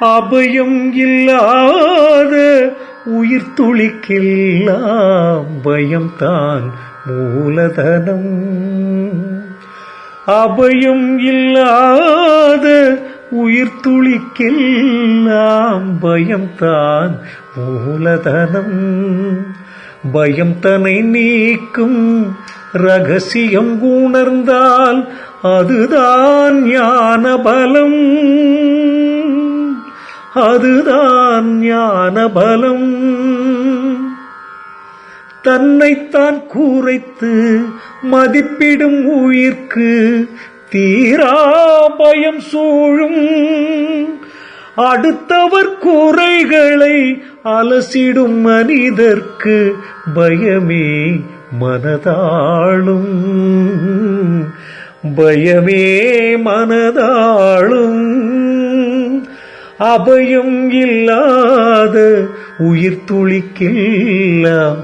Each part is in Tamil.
அபயம் இல்லாத உயிர் துளிக்கெல்லாம் பயம்தான் மூலதனம். அபயம் இல்லாத உயிர் துளிக்கெல்லாம் பயம்தான் மூலதனம். பயம் தன்னை நீக்கும் ரகசியம் உணர்ந்தால் அதுதான் ஞான பலம் அதுதான் ஞான பலம் தன்னைத்தான் கூரைத்து மதிப்பிடும் உயிர்க்கு தீரா பயம் சூழும். அடுத்தவர் குறைகளை அலசிடும் மனிதர்க்கு பயமே மனதாளும். பயமே மனதாளும். அபயம் இல்லாத உயிர் துளிக்கெல்லாம்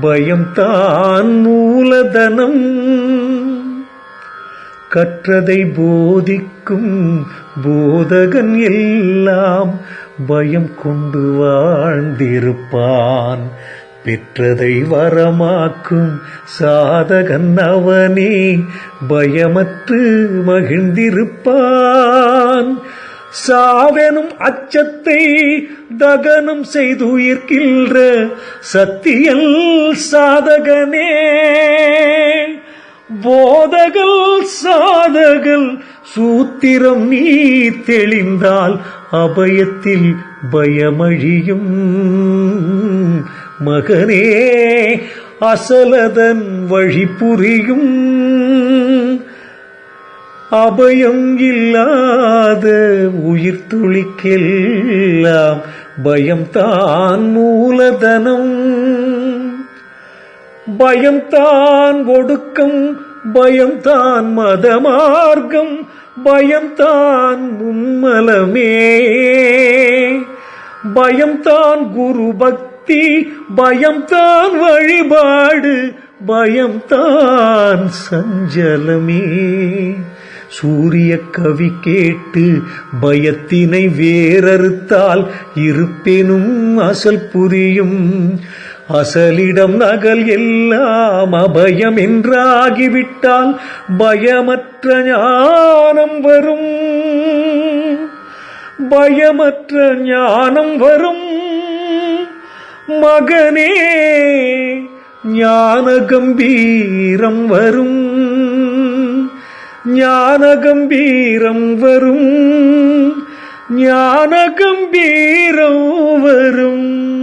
பயம் தான் மூலதனம். கற்றதை போதிக்கும் போதகன் எல்லாம் பயம் கொண்டு வாழ்ந்திருப்பான். பெற்றதை வரமாக்கும் சாதகன் அவனே பயமற்று மகிழ்ந்திருப்பான். சாவெனும் அச்சத்தை தகனம் செய்துயிர்க்கின்ற சத்தியல் சாதகனே. போதகள் சாதகல் சூத்திரம் நீ தெளிந்தால் அபயத்தில் பயமழியும். மகனே அசலதன் வழி புரியும் அபயம் இல்லாத உயிர் துளிக்கெல்லாம் பயம்தான் மூலதனம். பயம்தான் ஒடுக்கம் பயம்தான் மதமார்க்கம் பயம்தான் மும்மலமே. பயம்தான் குரு பக்தி பயம்தான் வழிபாடு பயம்தான் சஞ்சலமே. சூரிய கவி கேட்டு பயத்தினை வேறறுத்தால் இருப்பெனும் அசல் புரியும். அசலிடம் நகல் எல்லாம் அபயம் என்றாகிவிட்டால் பயமற்ற ஞானம் வரும். பயமற்ற ஞானம் வரும். மகனே ஞான கம்பீரம் வரும். ஞான கம்பீரம் வரும். ஞான கம்பீரம் வரும்.